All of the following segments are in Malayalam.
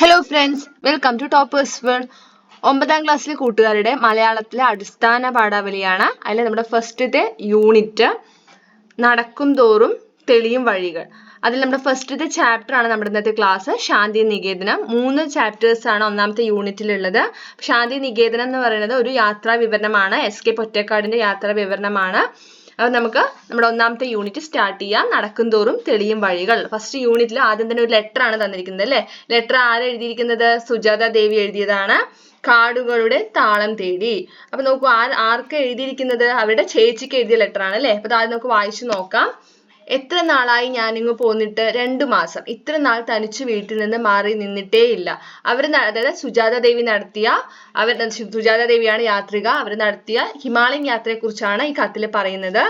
Hello friends welcome to toppers world ഒമ്പതാം ക്ലാസ്സിലെ കൂട്ടുകാരുടെ മലയാളത്തിലെ അടിസ്ഥാന പാഠാവലിയാണ്. അതിൽ നമ്മുടെ ഫസ്റ്റത്തെ യൂണിറ്റ് നടക്കും തോറും തെളിയും വഴികൾ. അതിൽ നമ്മുടെ ഫസ്റ്റത്തെ ചാപ്റ്റർ ആണ് നമ്മുടെ ഇന്നത്തെ ക്ലാസ് ശാന്തി നികേതനം. മൂന്ന് ചാപ്റ്റേഴ്സ് ആണ് ഒന്നാമത്തെ യൂണിറ്റിലുള്ളത് ശാന്തി നികേതനം എന്ന് പറയുന്നത് ഒരു യാത്രാ വിവരണമാണ്. എസ് കെ പൊറ്റക്കാടിന്റെ യാത്രാ വിവരണമാണ്. അപ്പൊ നമുക്ക് നമ്മുടെ ഒന്നാമത്തെ യൂണിറ്റ് സ്റ്റാർട്ട് ചെയ്യാം. നടക്കും തോറും തെളിയും വഴികൾ. ഫസ്റ്റ് യൂണിറ്റിൽ ആദ്യം തന്നെ ഒരു ലെറ്റർ ആണ് തന്നിരിക്കുന്നത് അല്ലേ? ലെറ്റർ ആരെഴുതിയിരിക്കുന്നത് സുജാത ദേവി എഴുതിയതാണ്. കാടുകളുടെ താളം തേടി. അപ്പൊ നോക്കൂ ആർ ആർക്ക് എഴുതിയിരിക്കുന്നത്? അവരുടെ ചേച്ചിക്ക് എഴുതിയ ലെറ്റർ ആണ് അല്ലേ? അപ്പൊ ആദ്യം നമുക്ക് വായിച്ചു നോക്കാം. എത്ര നാളായി ഞാനിങ്ങ് പോന്നിട്ട്? രണ്ടു മാസം. ഇത്ര നാൾ തനിച്ചു വീട്ടിൽ നിന്ന് മാറി നിന്നിട്ടേ ഇല്ല അവർ അതായത് സുജാത ദേവി നടത്തിയ അവർ സുജാത ദേവിയാണ് യാത്രിക. അവർ നടത്തിയ ഹിമാലയൻ യാത്രയെക്കുറിച്ചാണ് ഈ കത്തിൽ പറയുന്നത്.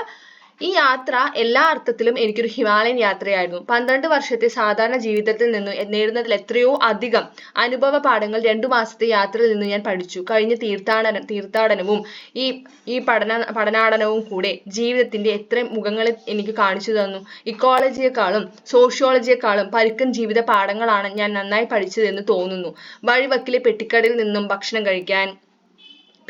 ഈ യാത്ര എല്ലാ അർത്ഥത്തിലും എനിക്കൊരു ഹിമാലയൻ യാത്രയായിരുന്നു. പന്ത്രണ്ട് വർഷത്തെ സാധാരണ ജീവിതത്തിൽ നിന്ന് നേടുന്നതിൽ എത്രയോ അധികം അനുഭവ പാഠങ്ങൾ രണ്ടു മാസത്തെ യാത്രയിൽ നിന്ന് ഞാൻ പഠിച്ചു. കഴിഞ്ഞ തീർത്ഥാടന തീർത്ഥാടനവും ഈ ഈ പഠന പഠനാടനവും കൂടെ ജീവിതത്തിന്റെ എത്ര മുഖങ്ങളെ എനിക്ക് കാണിച്ചു തന്നു. ഇക്കോളജിയെക്കാളും സോഷ്യോളജിയെക്കാളും പരുക്കൻ ജീവിത പാഠങ്ങളാണ് ഞാൻ നന്നായി പഠിച്ചതെന്ന് തോന്നുന്നു. വഴിവക്കിലെ പെട്ടിക്കടയിൽ നിന്നും ഭക്ഷണം കഴിക്കാൻ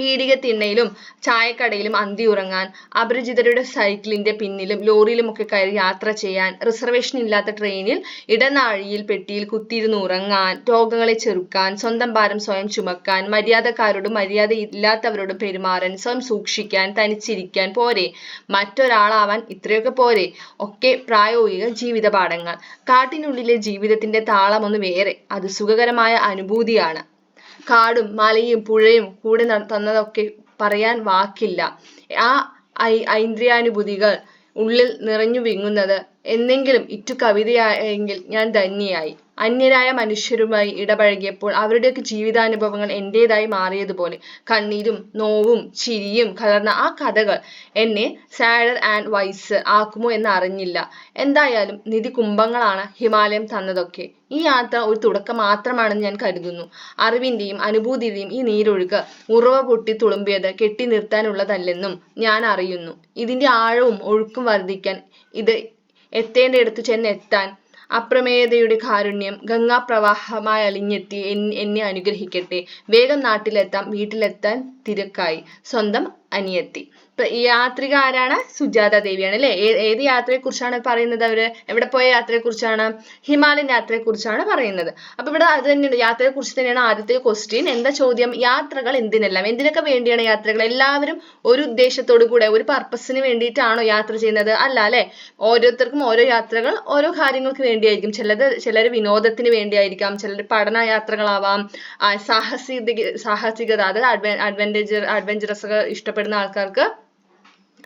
പീടികത്തിണ്ണയിലും ചായക്കടയിലും അന്തി ഉറങ്ങാൻ അപരിചിതരുടെ സൈക്കിളിന്റെ പിന്നിലും ലോറിയിലും ഒക്കെ കയറി യാത്ര ചെയ്യാൻ റിസർവേഷൻ ഇല്ലാത്ത ട്രെയിനിൽ ഇടനാഴിയിൽ പെട്ടിയിൽ കുത്തിയിരുന്ന് ഉറങ്ങാൻ രോഗങ്ങളെ ചെറുക്കാൻ സ്വന്തം ഭാരം സ്വയം ചുമക്കാൻ മര്യാദക്കാരോടും മര്യാദ ഇല്ലാത്തവരോടും പെരുമാറാൻ സ്വയം സൂക്ഷിക്കാൻ തനിച്ചിരിക്കാൻ പോരെ. മറ്റൊരാളാവാൻ ഇത്രയൊക്കെ പോരെ. ഒക്കെ പ്രായോഗിക ജീവിത പാഠങ്ങൾ കാട്ടിനുള്ളിലെ ജീവിതത്തിന്റെ താളമൊന്ന് വേറെ അത് സുഖകരമായ അനുഭൂതിയാണ്. കാടും മലയും പുഴയും കൂടെ തന്നതൊക്കെ പറയാൻ വാക്കില്ല. ആ ഐ ഐന്ദ്രിയാനുഭൂതികൾ ഉള്ളിൽ നിറഞ്ഞു വിങ്ങുന്നത് എന്നെങ്കിലും ഇറ്റു കവിതയായെങ്കിൽ ഞാൻ ധന്യയായി. അന്യരായ മനുഷ്യരുമായി ഇടപഴകിയപ്പോൾ അവരുടെയൊക്കെ ജീവിതാനുഭവങ്ങൾ എന്റേതായി മാറിയതുപോലെ കണ്ണീരും നോവും ചിരിയും കലർന്ന ആ കഥകൾ എന്നെ സാഡർ ആൻഡ് വൈസ് ആക്കുമോ എന്ന് അറിഞ്ഞില്ല എന്തായാലും നിധി കുംഭങ്ങളാണ് ഹിമാലയം തന്നതൊക്കെ. ഈ യാത്ര ഒരു തുടക്കം മാത്രമാണെന്ന് ഞാൻ കരുതുന്നു. അറിവിന്റെയും അനുഭൂതിയുടെയും ഈ നീരൊഴുക്ക് ഉറവ പൊട്ടി തുളുമ്പിയത് കെട്ടി നിർത്താനുള്ളതല്ലെന്നും ഞാൻ അറിയുന്നു. ഇതിന്റെ ആഴവും ഒഴുക്കും വർദ്ധിക്കാൻ ഇത് എത്തേണ്ടയിടത്ത് ചെന്ന് എത്താൻ. അപ്രമേയതയുടെ കാരുണ്യം ഗംഗാപ്രവാഹമായി അലിഞ്ഞെത്തി എന്നെ അനുഗ്രഹിക്കട്ടെ. വേഗം നാട്ടിലെത്താം വീട്ടിലെത്താൻ തിരക്കായി. സ്വന്തം അനിയത്തി. യാത്രിക ആരാണ് സുജാത ദേവിയാണ് അല്ലെ? ഏത് യാത്രയെ കുറിച്ചാണ് പറയുന്നത് അവർ? എവിടെ പോയ യാത്രയെ കുറിച്ചാണ് ഹിമാലയൻ യാത്രയെ കുറിച്ചാണ് പറയുന്നത്. അപ്പൊ ഇവിടെ അത് തന്നെയാണ് യാത്രയെ കുറിച്ച് തന്നെയാണ് ആദ്യത്തെ ക്വസ്റ്റ്യൻ എന്താ ചോദ്യം? യാത്രകൾ എന്തിനെല്ലാം? എന്തിനൊക്കെ വേണ്ടിയാണ് യാത്രകൾ? എല്ലാവരും ഒരു ഉദ്ദേശത്തോടു കൂടെ ഒരു പർപ്പസിന് വേണ്ടിയിട്ടാണോ യാത്ര ചെയ്യുന്നത്? അല്ല അല്ലെ? ഓരോരുത്തർക്കും ഓരോ യാത്രകൾ ഓരോ കാര്യങ്ങൾക്ക് വേണ്ടിയായിരിക്കും. ചിലത് ചിലർ വിനോദത്തിന് വേണ്ടിയായിരിക്കാം. ചിലർ പഠന യാത്രകളാവാം. സാഹസിക സാഹസികത അതായത് അഡ്വഞ്ചർ അഡ്വഞ്ചറസ് ഇഷ്ടപ്പെടുന്ന ആൾക്കാർക്ക്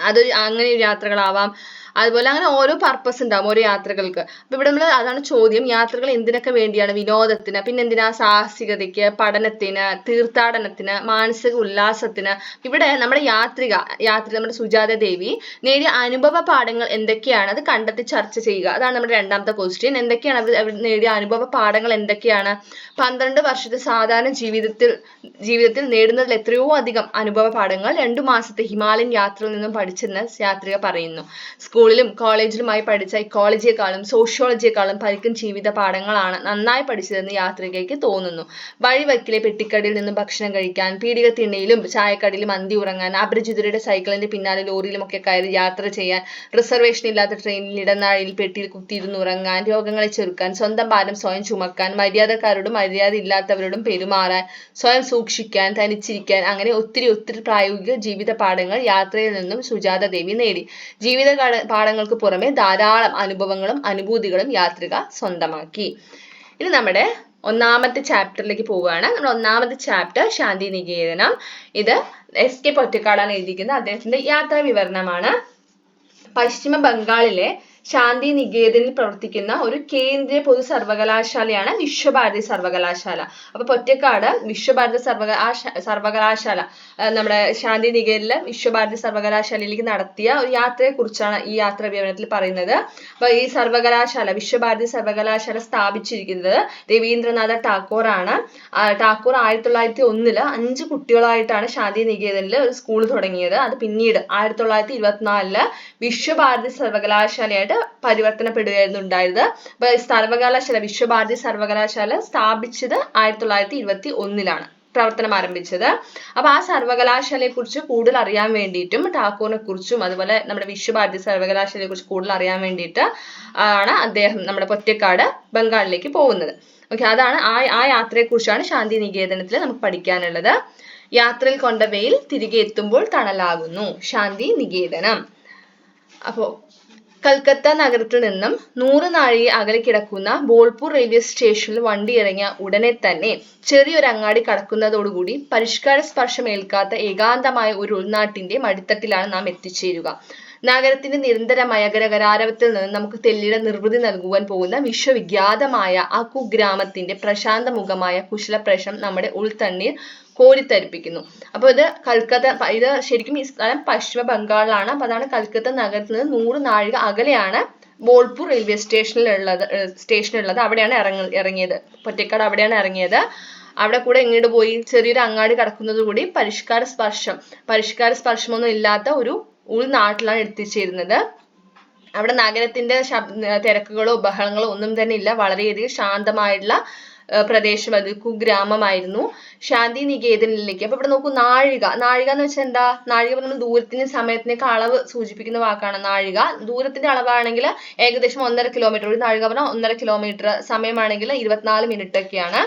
അതൊരു അങ്ങനെ യാത്രകളാവാം. അതുപോലെ അങ്ങനെ ഓരോ പർപ്പസ് ഉണ്ടാവും ഓരോ യാത്രകൾക്ക്. അപ്പൊ ഇവിടെ നമ്മൾ അതാണ് ചോദ്യം യാത്രകൾ എന്തിനൊക്കെ വേണ്ടിയാണ്? വിനോദത്തിന് പിന്നെ എന്തിനാ സാഹസികതയ്ക്ക് പഠനത്തിന് തീർത്ഥാടനത്തിന് മാനസിക ഉല്ലാസത്തിന്? ഇവിടെ നമ്മുടെ യാത്രിക യാത്രി നമ്മുടെ സുജാത ദേവി നേടിയ അനുഭവ പാഠങ്ങൾ എന്തൊക്കെയാണ്? അത് കണ്ടെത്തി ചർച്ച ചെയ്യുക. അതാണ് നമ്മുടെ രണ്ടാമത്തെ ക്വസ്റ്റ്യൻ എന്തൊക്കെയാണ് അവർ നേടിയ അനുഭവ പാഠങ്ങൾ എന്തൊക്കെയാണ്? പന്ത്രണ്ട് വർഷത്തെ സാധാരണ ജീവിതത്തിൽ ജീവിതത്തിൽ നേടുന്നതിൽ എത്രയോ അധികം അനുഭവ പാഠങ്ങൾ രണ്ടു മാസത്തെ ഹിമാലയൻ യാത്രയിൽ നിന്നും പഠിച്ചെന്ന് യാത്രിക പറയുന്നു. സ്കൂളിലും കോളേജിലുമായി പഠിച്ച ഇക്കോളജിയെക്കാളും സോഷ്യോളജിയെക്കാളും പരിക്കും ജീവിത പാഠങ്ങളാണ് നന്നായി പഠിച്ചതെന്ന് യാത്രികയ്ക്ക് തോന്നുന്നു. വഴിവക്കിലെ പെട്ടിക്കടയിൽ നിന്ന് ഭക്ഷണം കഴിക്കാൻ പീടിക തിണ്ണയിലും ചായക്കടയിലും അന്തി ഉറങ്ങാൻ അപരിചിതരുടെ സൈക്കിളിന്റെ പിന്നാലെ ലോറിയിലും ഒക്കെ കയറി യാത്ര ചെയ്യാൻ റിസർവേഷൻ ഇല്ലാത്ത ട്രെയിനിൽ ഇടനാഴിയിൽ പെട്ടിയിൽ കുത്തിയിരുന്ന് ഉറങ്ങാൻ രോഗങ്ങളെ ചെറുക്കാൻ സ്വന്തം ഭാരം സ്വയം ചുമക്കാൻ മര്യാദക്കാരോടും മര്യാദ ഇല്ലാത്തവരോടും പെരുമാറാൻ സ്വയം സൂക്ഷിക്കാൻ തനിച്ചിരിക്കാൻ അങ്ങനെ ഒത്തിരി ഒത്തിരി പ്രായോഗിക ജീവിത പാഠങ്ങൾ യാത്രയിൽ നിന്നും സുജാത ദേവി നേടി. ജീവിത പാഠങ്ങൾക്ക് പുറമെ ധാരാളം അനുഭവങ്ങളും അനുഭൂതികളും യാത്രിക സ്വന്തമാക്കി. ഇനി നമ്മുടെ ഒന്നാമത്തെ ചാപ്റ്ററിലേക്ക് പോവുകയാണ്. നമ്മുടെ ഒന്നാമത്തെ ചാപ്റ്റർ ശാന്തി നികേതനം ഇത് എസ് കെ പൊറ്റക്കാടാണ് എഴുതിയിരിക്കുന്നത്. അദ്ദേഹത്തിന്റെ യാത്രാ വിവരണമാണ് പശ്ചിമ ബംഗാളിലെ ശാന്തി നികേതനിൽ പ്രവർത്തിക്കുന്ന ഒരു കേന്ദ്ര പൊതു സർവകലാശാലയാണ് വിശ്വഭാരതി സർവകലാശാല. അപ്പൊ പൊറ്റക്കാട് വിശ്വഭാരതി സർവക സർവകലാശാല. നമ്മുടെ ശാന്തി നികേതനിലെ വിശ്വഭാരതി സർവകലാശാലയിലേക്ക് നടത്തിയ ഒരു യാത്രയെ കുറിച്ചാണ് ഈ യാത്ര വിവരണത്തിൽ പറയുന്നത്. അപ്പൊ ഈ സർവകലാശാല വിശ്വഭാരതി സർവകലാശാല സ്ഥാപിച്ചിരിക്കുന്നത് രവീന്ദ്രനാഥ ടാഗോർ ആണ് ടാഗോർ ആയിരത്തി തൊള്ളായിരത്തി ഒന്നിൽ അഞ്ച് കുട്ടികളായിട്ടാണ് ശാന്തി നികേതനിൽ ഒരു സ്കൂൾ തുടങ്ങിയത്. അത് പിന്നീട് ആയിരത്തി തൊള്ളായിരത്തി ഇരുപത്തിനാലിൽ വിശ്വഭാരതി സർവകലാശാലയായിട്ട് പരിവർത്തനപ്പെടുകയായിരുന്നു ഉണ്ടായത് അപ്പൊ സർവകലാശാല വിശ്വഭാരതി സർവകലാശാല സ്ഥാപിച്ചത് ആയിരത്തി തൊള്ളായിരത്തി ഇരുപത്തി ഒന്നിലാണ് പ്രവർത്തനം ആരംഭിച്ചത്. അപ്പൊ ആ സർവകലാശാലയെ കുറിച്ച് കൂടുതൽ അറിയാൻ വേണ്ടിയിട്ടും ടാക്കൂറിനെ കുറിച്ചും അതുപോലെ നമ്മുടെ വിശ്വഭാരതി സർവകലാശാലയെ കുറിച്ച് കൂടുതൽ അറിയാൻ വേണ്ടിയിട്ട് ആണ് അദ്ദേഹം നമ്മുടെ പൊറ്റക്കാട് ബംഗാളിലേക്ക് പോകുന്നത്. ഓക്കെ അതാണ് ആ ആ യാത്രയെ കുറിച്ചാണ് ശാന്തി നികേതനത്തിൽ നമുക്ക് പഠിക്കാനുള്ളത്. യാത്രയിൽ കൊണ്ട വെയിൽ തിരികെ എത്തുമ്പോൾ തണലാകുന്നു ശാന്തി നികേതനം അപ്പോ കൽക്കത്ത നഗരത്തിൽ നിന്നും നൂറ് നാഴിക അകലെ കിടക്കുന്ന ബോൾപൂർ റെയിൽവേ സ്റ്റേഷനിൽ വണ്ടി ഇറങ്ങിയ ഉടനെ തന്നെ ചെറിയൊരു അങ്ങാടി കടക്കുന്നതോടുകൂടി പരിഷ്കാര സ്പർശം ഏൽക്കാത്ത ഏകാന്തമായ ഒരു ഉൾനാട്ടിന്റെ മടിത്തട്ടിലാണ് നാം എത്തിച്ചേരുക. നഗരത്തിന്റെ നിരന്തരമായ ഗരഗരാരവത്തിൽ നിന്ന് നമുക്ക് തെല്ലിട നിർവൃതി നൽകുവാൻ പോകുന്ന വിശ്വവിഖ്യാതമായ ആ കുഗ്രാമത്തിന്റെ പ്രശാന്ത മുഖമായ കുശലപ്രശ്നം നമ്മുടെ ഉൾത്തണ്ണീർ കോരിത്തരിപ്പിക്കുന്നു. അപ്പോൾ ഇത് കൽക്കത്ത ഇത് ശരിക്കും ഈ സ്ഥലം പശ്ചിമ ബംഗാളിലാണ്. അപ്പൊ അതാണ് കൽക്കത്ത നഗരത്തിൽ നിന്ന് നൂറ് നാഴിക അകലെയാണ് ബോൾപൂർ റെയിൽവേ സ്റ്റേഷനിലുള്ളത് സ്റ്റേഷൻ ഉള്ളത് അവിടെയാണ് ഇറങ്ങ ഇറങ്ങിയത്. പൊറ്റക്കാട് അവിടെയാണ് ഇറങ്ങിയത്. അവിടെ കൂടെ ഇങ്ങോട്ട് പോയി ചെറിയൊരു അങ്ങാടി കടക്കുന്നത് കൂടി പരിഷ്കാര സ്പർശം. പരിഷ്കാര സ്പർശമൊന്നും ഇല്ലാത്ത ഒരു ഉൾനാട്ടിലാണ് എത്തിച്ചേരുന്നത്. അവിടെ നഗരത്തിന്റെ ശബ് തിരക്കുകളോ ബഹളങ്ങളോ ഒന്നും തന്നെ ഇല്ല. വളരെയധികം ശാന്തമായിട്ടുള്ള പ്രദേശം അത് കുഗ്രാമമായിരുന്നു ശാന്തി നികേതനിലേക്ക് അപ്പൊ ഇവിടെ നോക്കൂ നാഴിക. നാഴിക എന്ന് വെച്ചാൽ എന്താ? നാഴിക നമ്മൾ ദൂരത്തിന് സമയത്തിനൊക്കെ അളവ് സൂചിപ്പിക്കുന്ന വാക്കാണ് നാഴിക. ദൂരത്തിന്റെ അളവാണെങ്കിൽ ഏകദേശം ഒന്നര കിലോമീറ്റർ ഒരു നാഴിക പറഞ്ഞാൽ ഒന്നര കിലോമീറ്റർ സമയമാണെങ്കിൽ ഇരുപത്തിനാല് മിനിറ്റ് ഒക്കെയാണ്.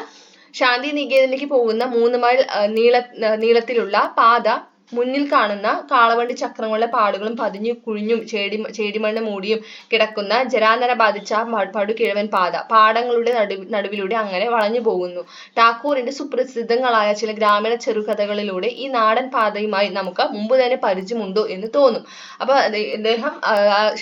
ശാന്തി നികേതനിലേക്ക് പോകുന്ന മൂന്ന് മൈൽ നീള നീളത്തിലുള്ള പാത മുന്നിൽ കാണുന്ന കാളവണ്ടി ചക്രങ്ങളുടെ പാടുകളും പതിഞ്ഞു കുഴിഞ്ഞും ചേടി ചേടിമണ്ണ് മൂടിയും കിടക്കുന്ന ജരാനര ബാധിച്ച പടുകിഴവൻ പാത. പാടങ്ങളുടെ നടു നടുവിലൂടെ അങ്ങനെ വളഞ്ഞു പോകുന്നു. ടാക്കൂറിന്റെ സുപ്രസിദ്ധങ്ങളായ ചില ഗ്രാമീണ ചെറുകഥകളിലൂടെ ഈ നാടൻ പാതയുമായി നമുക്ക് മുമ്പ് തന്നെ പരിചയമുണ്ടോ എന്ന് തോന്നും. അപ്പൊ ഇദ്ദേഹം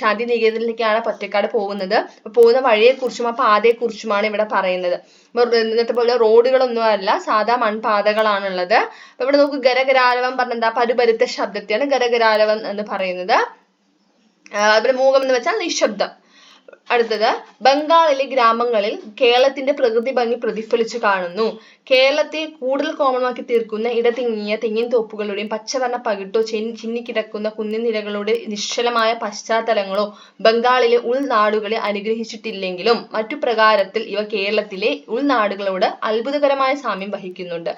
ശാന്തി നികേതനിലേക്കാണ് പൊറ്റക്കാട് പോകുന്നത്. പോകുന്ന വഴിയെക്കുറിച്ചും ആ പാതയെക്കുറിച്ചുമാണ് ഇവിടെ പറയുന്നത്. ഇന്നത്തെ പോലെ റോഡുകളൊന്നും അല്ല സാധാ മൺപാതകളാണുള്ളത്. അപ്പൊ ഇവിടെ നമുക്ക് ഗരഗരാലവം പറഞ്ഞ എന്താ? പരുപരുത്ത ശബ്ദത്തെയാണ് ഗരഗരാലവം എന്ന് പറയുന്നത്. അതുപോലെ മൂകം എന്ന് വെച്ചാൽ നിശബ്ദം. അടുത്തത് ബംഗാളിലെ ഗ്രാമങ്ങളിൽ കേരളത്തിന്റെ പ്രകൃതി ഭംഗി പ്രതിഫലിച്ചു കാണുന്നു. കേരളത്തെ കൂടുതൽ കോമണമാക്കി തീർക്കുന്ന ഇടതിങ്ങിയ തെങ്ങിൻ തോപ്പുകളുടെയും പച്ചവർണ പകിട്ടോ ചെന്നി ചിന്നിക്കിടക്കുന്ന കുന്നിൻ നിരകളുടെ നിശ്ചലമായ പശ്ചാത്തലങ്ങളോ ബംഗാളിലെ ഉൾനാടുകളെ അനുഗ്രഹിച്ചിട്ടില്ലെങ്കിലും മറ്റു പ്രകാരത്തിൽ ഇവ കേരളത്തിലെ ഉൾനാടുകളോട് അത്ഭുതകരമായ സാമ്യം വഹിക്കുന്നുണ്ട്.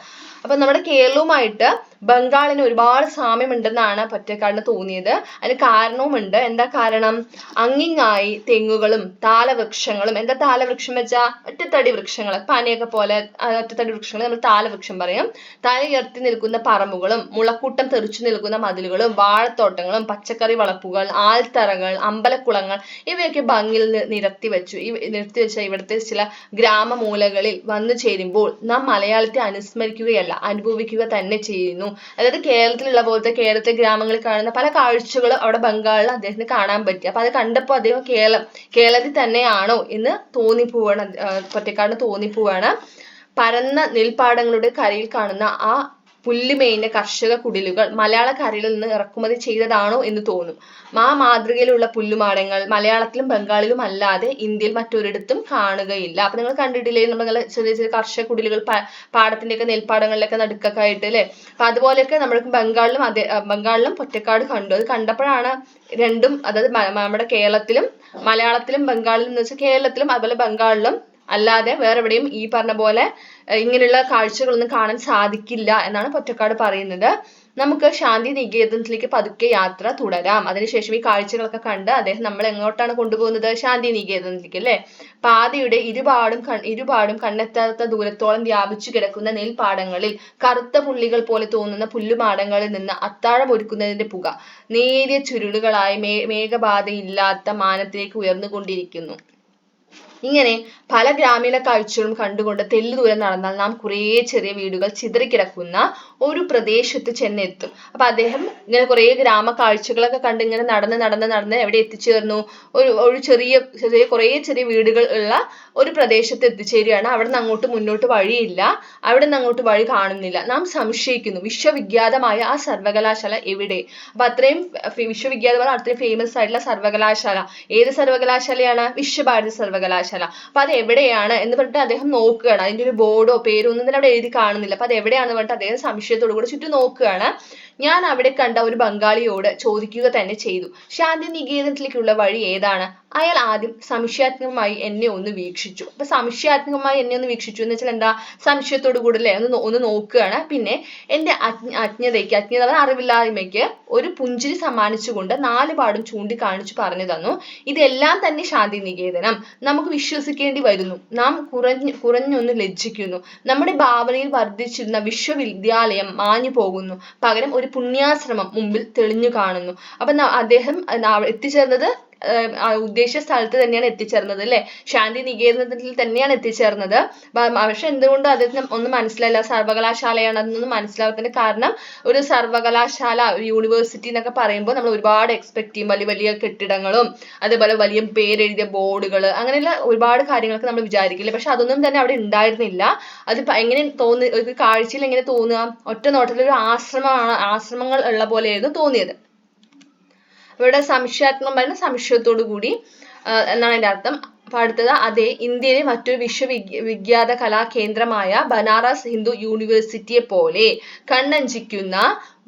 അപ്പൊ നമ്മുടെ കേരളവുമായിട്ട് ബംഗാളിന് ഒരുപാട് സാമ്യമുണ്ടെന്നാണ് പൊറ്റക്കാടിന് തോന്നിയത്. അതിന് കാരണവുമുണ്ട്. എന്താ കാരണം? അങ്ങിങ്ങായി തെങ്ങുകളും താലവൃക്ഷങ്ങളും. എന്താ താലവൃക്ഷം വെച്ചാ? ഒറ്റത്തടി വൃക്ഷങ്ങൾ പനയൊക്കെ പോലെ ഒറ്റത്തടി വൃക്ഷങ്ങൾ നമ്മൾ താലവൃക്ഷം പറയും. തല ഉയർത്തി നിൽക്കുന്ന പറമ്പുകളും മുളക്കൂട്ടം തെറിച്ചു നിൽക്കുന്ന മതിലുകളും വാഴത്തോട്ടങ്ങളും പച്ചക്കറി വളപ്പുകൾ ആൽത്തറകൾ അമ്പലക്കുളങ്ങൾ ഇവയൊക്കെ ഭംഗിയിൽ നിരത്തി വെച്ചു. ഈ നിരത്തി വെച്ച ഇവിടുത്തെ ചില ഗ്രാമമൂലകളിൽ വന്നു ചേരുമ്പോൾ നാം മലയാളത്തെ അനുസ്മരിക്കുകയല്ല. അനുഭവിക്കുക തന്നെ ചെയ്യുന്നു. അതായത് കേരളത്തിലുള്ള പോലത്തെ കേരളത്തിലെ ഗ്രാമങ്ങളിൽ കാണുന്ന പല കാഴ്ചകളും അവിടെ ബംഗാളിൽ അദ്ദേഹത്തിന് കാണാൻ പറ്റി. അപ്പൊ അത് കണ്ടപ്പോൾ അദ്ദേഹം കേരളം കേരളത്തിൽ തന്നെയാണോ എന്ന് തോന്നിപ്പോവാണ് പൊറ്റക്കാടിന് തോന്നിപ്പോവാണ്. പരന്ന നെൽപ്പാടങ്ങളുടെ കരയിൽ കാണുന്ന ആ പുല്ലുമേഞ്ഞ കർഷക കുടിലുകൾ മലയാള കരയിൽ നിന്ന് ഇറക്കുമതി ചെയ്തതാണോ എന്ന് തോന്നും. മാ മാതൃകയിലുള്ള പുല്ലുമാടങ്ങൾ മലയാളത്തിലും ബംഗാളിലും അല്ലാതെ ഇന്ത്യയിൽ മറ്റൊരിടത്തും കാണുകയില്ല. അപ്പൊ നിങ്ങൾ കണ്ടിട്ടില്ലേ? നമ്മൾ ചെറിയ ചെറിയ കർഷക കുടിലുകൾ പാടത്തിന്റെയൊക്കെ നെൽപ്പാടങ്ങളിലൊക്കെ നടുക്കൊക്കെ ആയിട്ട് അല്ലേ അപ്പൊ അതുപോലെയൊക്കെ നമ്മൾക്ക് ബംഗാളിലും അതേ ബംഗാളിലും പൊറ്റക്കാട് കണ്ടു. അത് കണ്ടപ്പോഴാണ് രണ്ടും അതായത് നമ്മുടെ കേരളത്തിലും മലയാളത്തിലും ബംഗാളിലും എന്ന് വെച്ചാൽ കേരളത്തിലും അതുപോലെ ബംഗാളിലും അല്ലാതെ വേറെ എവിടെയും ഈ പറഞ്ഞ പോലെ ഇങ്ങനെയുള്ള കാഴ്ചകളൊന്നും കാണാൻ സാധിക്കില്ല എന്നാണ് പൊറ്റക്കാട് പറയുന്നത്. നമുക്ക് ശാന്തി നികേതനത്തിലേക്ക് പതുക്കെ യാത്ര തുടരാം. അതിനുശേഷം ഈ കാഴ്ചകളൊക്കെ കണ്ട് അദ്ദേഹം നമ്മൾ എങ്ങോട്ടാണ് കൊണ്ടുപോകുന്നത്? ശാന്തി നികേതനത്തിലേക്ക് അല്ലേ? പാതയുടെ ഇരുപാടും ഇരുപാടും കണ്ണെത്താത്ത ദൂരത്തോളം വ്യാപിച്ചു കിടക്കുന്ന നെൽപ്പാടങ്ങളിൽ കറുത്ത പുള്ളികൾ പോലെ തോന്നുന്ന പുല്ലുമാടങ്ങളിൽ നിന്ന് അത്താഴം ഒരുക്കുന്നതിന്റെ പുക നേരിയ ചുരുളുകളായി മേ മേഘബാധയില്ലാത്ത മാനത്തിലേക്ക് ഉയർന്നുകൊണ്ടിരിക്കുന്നു. ഇങ്ങനെ പല ഗ്രാമീണ കാഴ്ചകളും കണ്ടുകൊണ്ട് തെല്ലു ദൂരം നടന്നാൽ നാം കുറേ ചെറിയ വീടുകൾ ചിതറിക്കിടക്കുന്ന ഒരു പ്രദേശത്ത് ചെന്നെത്തും. അപ്പൊ അദ്ദേഹം ഇങ്ങനെ കുറേ ഗ്രാമ കാഴ്ചകളൊക്കെ കണ്ട് ഇങ്ങനെ നടന്ന് നടന്ന് നടന്ന് എവിടെ എത്തിച്ചേർന്നു? ഒരു ഒരു ചെറിയ ചെറിയ കുറേ ചെറിയ വീടുകൾ ഉള്ള ഒരു പ്രദേശത്ത് എത്തിച്ചേരുകയാണ്. അവിടെ നിന്ന് അങ്ങോട്ട് മുന്നോട്ട് വഴിയില്ല. അവിടെ നിന്ന് അങ്ങോട്ട് വഴി കാണുന്നില്ല. നാം സംശയിക്കുന്നു വിശ്വവിഖ്യാതമായ ആ സർവകലാശാല എവിടെ? അപ്പൊ അത്രയും വിശ്വവിഖ്യാതമായ അത്രയും ഫേമസ് ആയിട്ടുള്ള സർവകലാശാല. ഏത് സർവകലാശാലയാണ്? വിശ്വഭാരതി സർവകലാശാല. അപ്പൊ അത് എവിടെയാണ് എന്ന് പറഞ്ഞിട്ട് അദ്ദേഹം നോക്കുകയാണ്. അതിന്റെ ഒരു ബോർഡോ പേരോ ഒന്നും തന്നെ അവിടെ എഴുതി കാണുന്നില്ല. അപ്പൊ അത് എവിടെയാണെന്ന് പറഞ്ഞിട്ട് അദ്ദേഹം സംശയത്തോടു കൂടി ചുറ്റും നോക്കുകയാണ്. ഞാൻ അവിടെ കണ്ട ഒരു ബംഗാളിയോട് ചോദിക്കുക തന്നെ ചെയ്തു. ശാന്തി നികേതനത്തിലേക്കുള്ള വഴി ഏതാണ്? അയാൾ ആദ്യം സംശയാത്മകമായി എന്നെ ഒന്ന് വീക്ഷിച്ചു. അപ്പൊ സംശയാത്മകമായി എന്നെ ഒന്ന് വീക്ഷിച്ചു എന്ന് വെച്ചാൽ എന്താ? സംശയത്തോടു കൂടി അല്ലേ? ഒന്ന് ഒന്ന് നോക്കുകയാണ്. പിന്നെ എന്റെ അജ്ഞ അജ്ഞതയ്ക്ക് അജ്ഞത അറിവില്ലായ്മയ്ക്ക് ഒരു പുഞ്ചിരി സമ്മാനിച്ചുകൊണ്ട് നാല് പാടും ചൂണ്ടിക്കാണിച്ചു പറഞ്ഞു തന്നു. ഇതെല്ലാം തന്നെ ശാന്തി നികേതനം നമുക്ക് വിശ്വസിക്കേണ്ടി വരുന്നു. നാം കുറഞ്ഞു കുറഞ്ഞൊന്ന് ലജ്ജിക്കുന്നു. നമ്മുടെ ഭാവനയിൽ വർദ്ധിച്ചിരുന്ന വിശ്വവിദ്യാലയം മാഞ്ഞു പോകുന്നു. പകരം ഒരു പുണ്യാശ്രമം മുമ്പിൽ തെളിഞ്ഞു കാണുന്നു. അപ്പൊ അദ്ദേഹം എത്തിച്ചേർന്നത് ഉദ്ദേശിച്ച സ്ഥലത്ത് തന്നെയാണ് എത്തിച്ചേർന്നത് അല്ലെ? ശാന്തി നികേതനത്തിൽ തന്നെയാണ് എത്തിച്ചേർന്നത്. പക്ഷെ എന്തുകൊണ്ട് അദ്ദേഹത്തിന് ഒന്നും മനസ്സിലായില്ല. സർവകലാശാലയാണ് അതൊന്നും മനസ്സിലാവാത്തതിന്റെ കാരണം ഒരു സർവകലാശാല ഒരു യൂണിവേഴ്സിറ്റി എന്നൊക്കെ പറയുമ്പോൾ നമ്മൾ ഒരുപാട് എക്സ്പെക്ട് ചെയ്യും. വലിയ വലിയ കെട്ടിടങ്ങളും അതേപോലെ വലിയ പേരെഴുതിയ ബോർഡുകൾ അങ്ങനെയുള്ള ഒരുപാട് കാര്യങ്ങളൊക്കെ നമ്മൾ വിചാരിക്കില്ല? പക്ഷെ അതൊന്നും തന്നെ അവിടെ ഉണ്ടായിരുന്നില്ല. അത് എങ്ങനെ തോന്നി ഒരു കാഴ്ചയിൽ എങ്ങനെ തോന്നുക? ഒറ്റ നോട്ടത്തിൽ ഒരു ആശ്രമമാണ് ആശ്രമങ്ങൾ ഉള്ള പോലെയായിരുന്നു തോന്നിയത്. ഇവിടെ സംശയാത്മകം പറയുന്ന സംശയത്തോടു കൂടി എന്നാണ് എന്റെ അർത്ഥം. അപ്പൊ അടുത്തത് അതെ ഇന്ത്യയിലെ മറ്റൊരു വിശ്വവിഖ്യ വിഖ്യാത കലാകേന്ദ്രമായ ബനാറസ് ഹിന്ദു യൂണിവേഴ്സിറ്റിയെ പോലെ കണ്ണഞ്ചിക്കുന്ന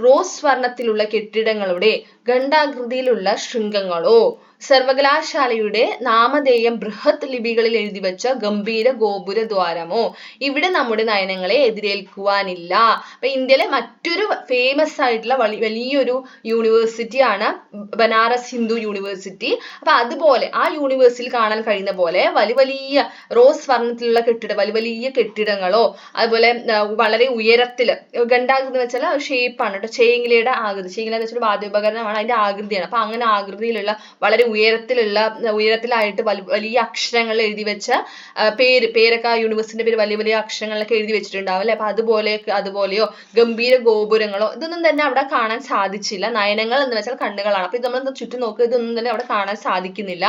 റോസ് വർണത്തിലുള്ള കെട്ടിടങ്ങളുടെ ഖണ്ഡാകൃതിയിലുള്ള ശൃംഗങ്ങളോ. സർവകലാശാലയുടെ നാമധേയം ബൃഹത് ലിപികളിൽ എഴുതി വെച്ച ഗംഭീര ഗോപുര ദ്വാരമോ. ഇവിടെ നമ്മുടെ നയനങ്ങളെ എതിരേൽക്കുവാനില്ല. അപ്പൊ ഇന്ത്യയിലെ മറ്റൊരു ഫേമസ് ആയിട്ടുള്ള വലിയൊരു യൂണിവേഴ്സിറ്റി ആണ് ബനാറസ് ഹിന്ദു യൂണിവേഴ്സിറ്റി അപ്പൊ അതുപോലെ ആ യൂണിവേഴ്സിറ്റിയിൽ കാണാൻ കഴിയുന്ന പോലെ വലിയ വലിയ റോസ് വർണത്തിലുള്ള കെട്ടിട വലിയ വലിയ കെട്ടിടങ്ങളോ അതുപോലെ വളരെ ഉയരത്തിൽ ഗണ്ടാകൃതി വെച്ചാൽ ഷേപ്പാണ് കേട്ടോ ചേങ്ങിലയുടെ ആകൃതി. ചേങ്ങില എന്ന് വെച്ചാൽ വാദ്യോപകരണമാണ് അതിന്റെ ആകൃതിയാണ്. അപ്പൊ അങ്ങനെ ആകൃതിയിലുള്ള വളരെ ഉയരത്തിലുള്ള ഉയരത്തിലായിട്ട് വലി വലിയ അക്ഷരങ്ങൾ എഴുതി വെച്ച പേര് പേരൊക്കെ ആ യൂണിവേഴ്സിന്റെ പേര് വലിയ വലിയ അക്ഷരങ്ങളൊക്കെ എഴുതി വെച്ചിട്ടുണ്ടാവും അല്ലെ? അപ്പൊ അതുപോലെ അതുപോലെയോ ഗംഭീര ഗോപുരങ്ങളോ ഇതൊന്നും തന്നെ അവിടെ കാണാൻ സാധിച്ചില്ല. നയനങ്ങൾ എന്ന് വെച്ചാൽ കണ്ണുകളാണ്. അപ്പൊ ഇത് നമ്മൾ ചുറ്റും നോക്കുക ഇതൊന്നും തന്നെ അവിടെ കാണാൻ സാധിക്കുന്നില്ല.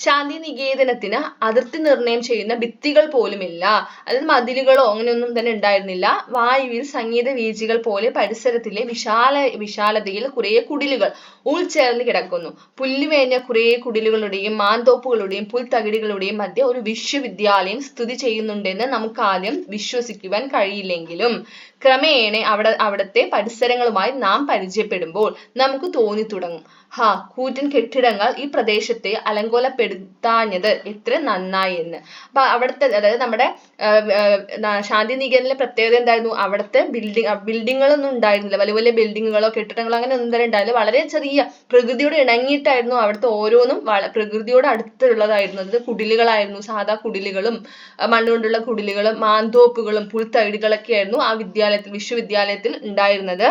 ശാന്തി നികേതനത്തിന് അതിർത്തി നിർണയം ചെയ്യുന്ന ഭിത്തികൾ പോലുമില്ല. അതായത് മതിലുകളോ അങ്ങനെയൊന്നും തന്നെ ഉണ്ടായിരുന്നില്ല. വായുവിൽ സംഗീത വീഴ്ചകൾ പോലെ പരിസരത്തിലെ വിശാല വിശാലതയിൽ കുറേ കുടിലുകൾ ഉൾച്ചേർന്ന് കിടക്കുന്നു. പുല്ലുമേഞ്ഞ കുറേ കുടിലുകളുടെയും മാന്തോപ്പുകളുടെയും പുൽത്തകിടികളുടെയും മധ്യ ഒരു വിശ്വവിദ്യാലയം സ്ഥിതി ചെയ്യുന്നുണ്ടെന്ന് നമുക്ക് ആദ്യം വിശ്വസിക്കുവാൻ കഴിയില്ലെങ്കിലും ക്രമേണ അവിടെ അവിടുത്തെ പരിസരങ്ങളുമായി നാം പരിചയപ്പെടുമ്പോൾ നമുക്ക് തോന്നി തുടങ്ങും ഹാ കൂറ്റൻ കെട്ടിടങ്ങൾ ഈ പ്രദേശത്തെ അലങ്കോലപ്പെടുത്താഞ്ഞത്. എത്ര നന്നായി എന്ന്. അപ്പൊ അവിടുത്തെ അതായത് നമ്മുടെ ശാന്തിനികേതനിലെ പ്രത്യേകത എന്തായിരുന്നു? അവിടുത്തെ ബിൽഡിംഗ് ബിൽഡിങ്ങുകളൊന്നും ഉണ്ടായിരുന്നില്ല. വലിയ വലിയ ബിൽഡിങ്ങുകളോ കെട്ടിടങ്ങളോ അങ്ങനെ ഒന്നും തന്നെ ഉണ്ടായില്ല. വളരെ ചെറിയ പ്രകൃതിയോട് ഇണങ്ങിയിട്ടായിരുന്നു അവിടുത്തെ ഓരോന്നും പ്രകൃതിയോട് അടുത്തുള്ളതായിരുന്നു. അത് കുടിലുകളായിരുന്നു സാധാ കുടിലുകളും മണ്ണ് മണ്ണുകൊണ്ടുള്ള കുടിലുകളും മാന്തോപ്പുകളും പുൽത്തൈടുകളൊക്കെ ആയിരുന്നു ആ വിദ്യാലയത്തിൽ വിശ്വവിദ്യാലയത്തിൽ ഉണ്ടായിരുന്നത്.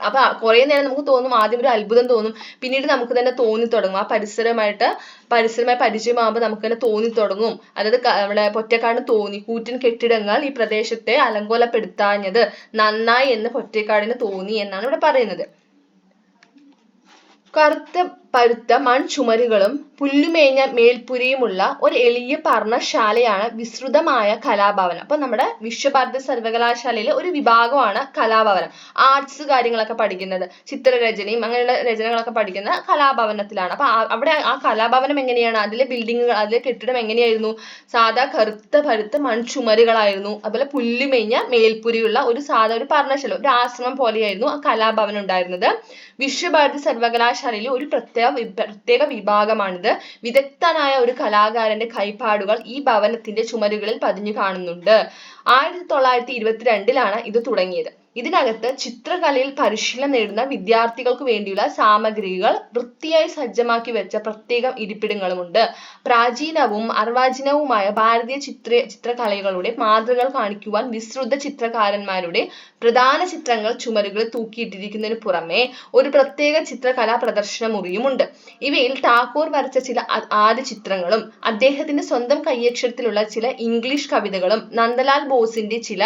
അപ്പൊ കുറെ നേരം നമുക്ക് തോന്നും ആദ്യം ഒരു അത്ഭുതം തോന്നും. പിന്നീട് നമുക്ക് തന്നെ തോന്നി തുടങ്ങും ആ പരിസരമായിട്ട് പരിസരമായി പരിചയമാകുമ്പോൾ നമുക്ക് തന്നെ തോന്നി തുടങ്ങും അതായത് നമ്മുടെ പൊറ്റക്കാടിന് തോന്നി കൂറ്റൻ കെട്ടിടങ്ങൾ ഈ പ്രദേശത്തെ അലങ്കോലപ്പെടുത്താഞ്ഞത് നന്നായി എന്ന് പൊറ്റക്കാടിന് തോന്നി എന്നാണ് ഇവിടെ പറയുന്നത്. കറുത്ത പരുത്ത മൺചുമരുകളും പുല്ലുമേഞ്ഞ മേൽപ്പുരയുമുള്ള ഒരു എളിയ പർണശാലയാണ് വിസ്തൃതമായ കലാഭവനം. അപ്പൊ നമ്മുടെ വിശ്വഭാരതി സർവകലാശാലയിലെ ഒരു വിഭാഗമാണ് കലാഭവനം. ആർട്സ് കാര്യങ്ങളൊക്കെ പഠിക്കുന്നത് ചിത്രരചനയും അങ്ങനെയുള്ള രചനകളൊക്കെ പഠിക്കുന്ന കലാഭവനത്തിലാണ്. അപ്പൊ അവിടെ ആ കലാഭവനം എങ്ങനെയാണ്? അതിലെ ബിൽഡിങ്ങുകൾ അതിലെ കെട്ടിടം എങ്ങനെയായിരുന്നു? സാധാ കറുത്ത പരുത്ത മൺചുമരുകളായിരുന്നു. അതുപോലെ പുല്ലുമേഞ്ഞ മേൽപ്പുരയുള്ള ഒരു സാധാ ഒരു പർണശാല ഒരു ആശ്രമം പോലെയായിരുന്നു ആ കലാഭവനം ഉണ്ടായിരുന്നത്. വിശ്വഭാരതി സർവകലാശാലയിലെ ഒരു പ്രത്യേക വി- പ്രത്യേക വിഭാഗമാണിത്. വിദഗ്ധനായ ഒരു കലാകാരന്റെ കൈപ്പാടുകൾ ഈ ഭവനത്തിന്റെ ചുമരുകളിൽ പതിഞ്ഞു കാണുന്നുണ്ട്. ആയിരത്തി തൊള്ളായിരത്തി ഇരുപത്തിരണ്ടിലാണ് ഇത് തുടങ്ങിയത്. ഇതിനകത്ത് ചിത്രകലയിൽ പരിശീലനം നേടുന്ന വിദ്യാർത്ഥികൾക്ക് വേണ്ടിയുള്ള സാമഗ്രികൾ വൃത്തിയായി സജ്ജമാക്കി വെച്ച പ്രത്യേകം ഇരിപ്പിടങ്ങളുമുണ്ട്. പ്രാചീനവും അർവാചീനവുമായ ഭാരതീയ ചിത്ര ചിത്രകലകളുടെ മാതൃകകൾ കാണിക്കുവാൻ വിസ്തൃത ചിത്രകാരന്മാരുടെ പ്രധാന ചിത്രങ്ങൾ ചുമരുകളിൽ തൂക്കിയിട്ടിരിക്കുന്നതിന് പുറമെ ഒരു പ്രത്യേക ചിത്രകലാ പ്രദർശന മുറിയുമുണ്ട്. ഇവയിൽ ടാഗോർ വരച്ച ചില ആദ്യ ചിത്രങ്ങളും അദ്ദേഹത്തിന്റെ സ്വന്തം കൈയക്ഷരത്തിലുള്ള ചില ഇംഗ്ലീഷ് കവിതകളും നന്ദലാൽ ബോസിന്റെ ചില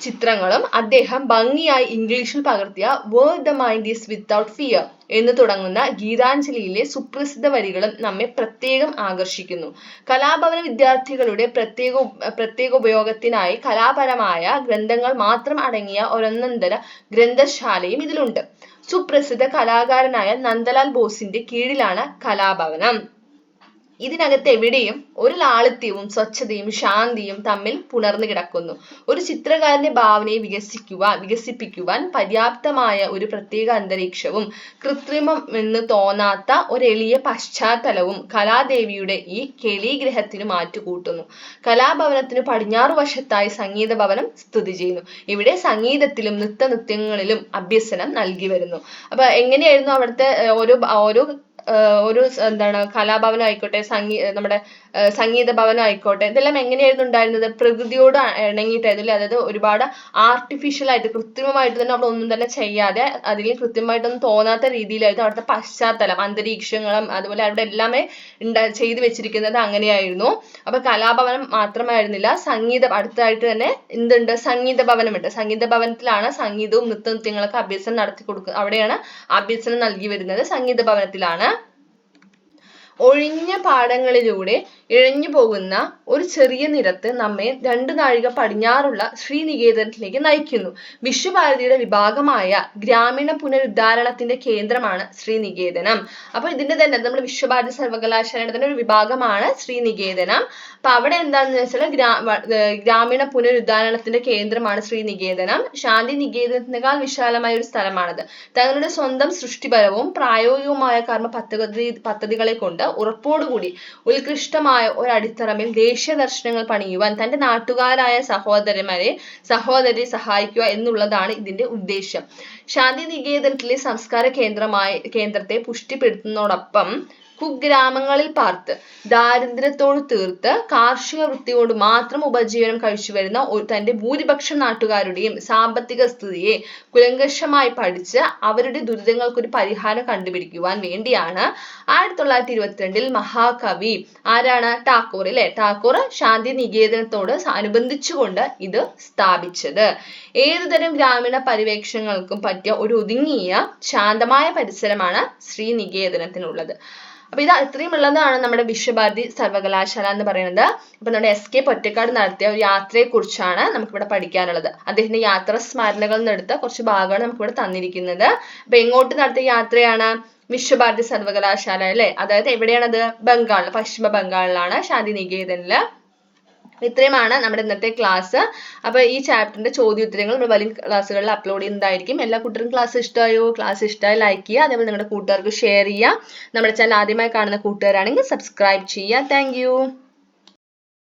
ചിത്രങ്ങളും അദ്ദേഹം ഭംഗിയായി ഇംഗ്ലീഷിൽ പകർത്തിയ where the mind is without fear എന്ന് തുടങ്ങുന്ന ഗീതാഞ്ജലിയിലെ സുപ്രസിദ്ധ വരികളും നമ്മെ പ്രത്യേകം ആകർഷിക്കുന്നു. കലാഭവന വിദ്യാർത്ഥികളുടെ പ്രത്യേക പ്രത്യേക ഉപയോഗത്തിനായി കലാപരമായ ഗ്രന്ഥങ്ങൾ മാത്രം അടങ്ങിയ ഒരൊന്നന്തര ഗ്രന്ഥശാലയും ഇതിലുണ്ട്. സുപ്രസിദ്ധ കലാകാരനായ നന്ദലാൽ ബോസിന്റെ കീഴിലാണ് കലാഭവനം. ഇതിനകത്ത് എവിടെയും ഒരു ലാളിത്യവും സ്വച്ഛതയും ശാന്തിയും തമ്മിൽ പുണർന്നു കിടക്കുന്നു. ഒരു ചിത്രകാരന്റെ ഭാവനയെ വികസിക്കുവാൻ വികസിപ്പിക്കുവാൻ പര്യാപ്തമായ ഒരു പ്രത്യേക അന്തരീക്ഷവും കൃത്രിമം എന്ന് തോന്നാത്ത ഒരു എളിയ പശ്ചാത്തലവും കലാദേവിയുടെ ഈ കെളിഗ്രഹത്തിന് മാറ്റുകൂട്ടുന്നു. കലാഭവനത്തിന് പടിഞ്ഞാറു വശത്തായി സംഗീത ഭവനം സ്ഥിതി ചെയ്യുന്നു. ഇവിടെ സംഗീതത്തിലും നൃത്തനൃത്യങ്ങളിലും അഭ്യസനം നൽകി വരുന്നു. അപ്പൊ എങ്ങനെയായിരുന്നു അവിടുത്തെ ഓരോ ഓരോ ഒരു എന്താണ് കലാഭവനം ആയിക്കോട്ടെ സംഗീ നമ്മുടെ സംഗീത ഭവനം ആയിക്കോട്ടെ ഇതെല്ലാം എങ്ങനെയായിരുന്നു ഉണ്ടായിരുന്നത്? പ്രകൃതിയോട് ഇണങ്ങിയിട്ടായിരുന്നു അതായത് ഒരുപാട് ആർട്ടിഫിഷ്യൽ ആയിട്ട് കൃത്രിമമായിട്ട് തന്നെ അവിടെ ഒന്നും തന്നെ ചെയ്യാതെ അതിൽ കൃത്യമായിട്ടൊന്നും തോന്നാത്ത രീതിയിലായിരുന്നു അവിടുത്തെ പശ്ചാത്തലം അന്തരീക്ഷങ്ങളും അതുപോലെ അവിടെ എല്ലാമേ ഉണ്ടാ ചെയ്തു വെച്ചിരിക്കുന്നത് അങ്ങനെയായിരുന്നു. അപ്പൊ കലാഭവനം മാത്രമായിരുന്നില്ല സംഗീത അടുത്തായിട്ട് തന്നെ എന്തുണ്ട്? സംഗീത ഭവനമുണ്ട് സംഗീത ഭവനത്തിലാണ് സംഗീതവും നൃത്തനൃത്യങ്ങളൊക്കെ അഭ്യസനം നടത്തി കൊടുക്കുക അവിടെയാണ് അഭ്യസനം നൽകി വരുന്നത് സംഗീത ഭവനത്തിലാണ് ഒഴിഞ്ഞ പാടങ്ങളിലൂടെ ഇഴഞ്ഞു പോകുന്ന ഒരു ചെറിയ നിരത്ത് നമ്മെ രണ്ട് നാഴിക പടിഞ്ഞാറുള്ള ശ്രീനികേതനത്തിലേക്ക് നയിക്കുന്നു. വിശ്വഭാരതിയുടെ വിഭാഗമായ ഗ്രാമീണ പുനരുദ്ധാരണത്തിന്റെ കേന്ദ്രമാണ് ശ്രീനികേതനം. അപ്പൊ ഇതിന്റെ തന്നെ നമ്മൾ വിശ്വഭാരതി സർവകലാശാലയുടെ തന്നെ ഒരു വിഭാഗമാണ് ശ്രീനികേതനം. അപ്പൊ അവിടെ എന്താണെന്ന് വെച്ചാൽ ഗ്രാ ഗ്രാമീണ പുനരുദ്ധാരണത്തിന്റെ കേന്ദ്രമാണ് ശ്രീനികേതനം. ശാന്തി നികേതനത്തിനേക്കാൾ വിശാലമായ ഒരു സ്ഥലമാണത്. തങ്ങളുടെ സ്വന്തം സൃഷ്ടിപരവും പ്രായോഗികവുമായ കർമ്മ പദ്ധതി പദ്ധതികളെ കൊണ്ട് ഉറപ്പോടുകൂടി ഉത്കൃഷ്ടമായ ഒരു അടിത്തറമിൽ ദേശീയ ദർശനങ്ങൾ പണിയുവാൻ തന്റെ നാട്ടുകാരായ സഹോദരന്മാരെ സഹോദരി സഹായിക്കുക എന്നുള്ളതാണ് ഇതിന്റെ ഉദ്ദേശ്യം ശാന്തി നികേതനത്തിലെ സംസ്കാര കേന്ദ്രമായ കേന്ദ്രത്തെ പുഷ്ടിപ്പെടുത്തുന്നതോടൊപ്പം കുഗ്രാമങ്ങളിൽ പാർത്ത് ദാരിദ്ര്യത്തോട് തീർത്ത് കാർഷിക കൊണ്ട് മാത്രം ഉപജീവനം കഴിച്ചു വരുന്ന തന്റെ ഭൂരിപക്ഷം നാട്ടുകാരുടെയും സാമ്പത്തിക സ്ഥിതിയെ കുലങ്കഷമായി പഠിച്ച് അവരുടെ ദുരിതങ്ങൾക്കൊരു പരിഹാരം കണ്ടുപിടിക്കുവാൻ വേണ്ടിയാണ് ആയിരത്തി തൊള്ളായിരത്തി ഇരുപത്തിരണ്ടിൽ മഹാകവി ആരാണ്? ടാക്കൂർ അല്ലെ? ടാക്കൂർ ശാന്തി നികേതനത്തോട് അനുബന്ധിച്ചുകൊണ്ട് ഇത് സ്ഥാപിച്ചത്. ഏതുതരം ഗ്രാമീണ പരിവേക്ഷണങ്ങൾക്കും പറ്റിയ ഒരു ഒതുങ്ങിയ ശാന്തമായ പരിസരമാണ് ശ്രീനികേതനത്തിനുള്ളത്. അപ്പൊ ഇത് ഇത്രയും ഉള്ളതാണ് നമ്മുടെ വിശ്വഭാരതി സർവകലാശാല എന്ന് പറയുന്നത്. അപ്പൊ നമ്മുടെ എസ് കെ പൊറ്റക്കാട് നടത്തിയ ഒരു യാത്രയെ കുറിച്ചാണ് നമുക്കിവിടെ പഠിക്കാനുള്ളത്. അദ്ദേഹത്തിന്റെ യാത്ര സ്മരണകളിൽ നിന്ന് എടുത്ത കുറച്ച് ഭാഗമാണ് നമുക്കിവിടെ തന്നിരിക്കുന്നത്. അപ്പൊ എങ്ങോട്ട് നടത്തിയ യാത്രയാണ് വിശ്വഭാരതി സർവകലാശാല അല്ലെ? അതായത് എവിടെയാണത്? ബംഗാൾ പശ്ചിമ ബംഗാളിലാണ് ശാന്തി നികേതനിൽ ഇത്രയുമാണ് നമ്മുടെ ഇന്നത്തെ ക്ലാസ് അപ്പോൾ ഈ ചാപ്റ്ററിന്റെ ചോദ്യോത്തരങ്ങൾ നമ്മൾ വരും ക്ലാസ്സുകളിൽ അപ്ലോഡ് ചെയ്യുന്നതായിരിക്കും. എല്ലാ കുട്ടികൾക്കും ക്ലാസ് ഇഷ്ടമായോ? ക്ലാസ് ഇഷ്ടമായി ലൈക്ക് ചെയ്യുക. അതേപോലെ നിങ്ങളുടെ കൂട്ടുകാർക്ക് ഷെയർ ചെയ്യുക. നമ്മുടെ ചാനൽ ആദ്യമായി കാണുന്ന കൂട്ടുകാരാണെങ്കിൽ സബ്സ്ക്രൈബ് ചെയ്യുക. താങ്ക്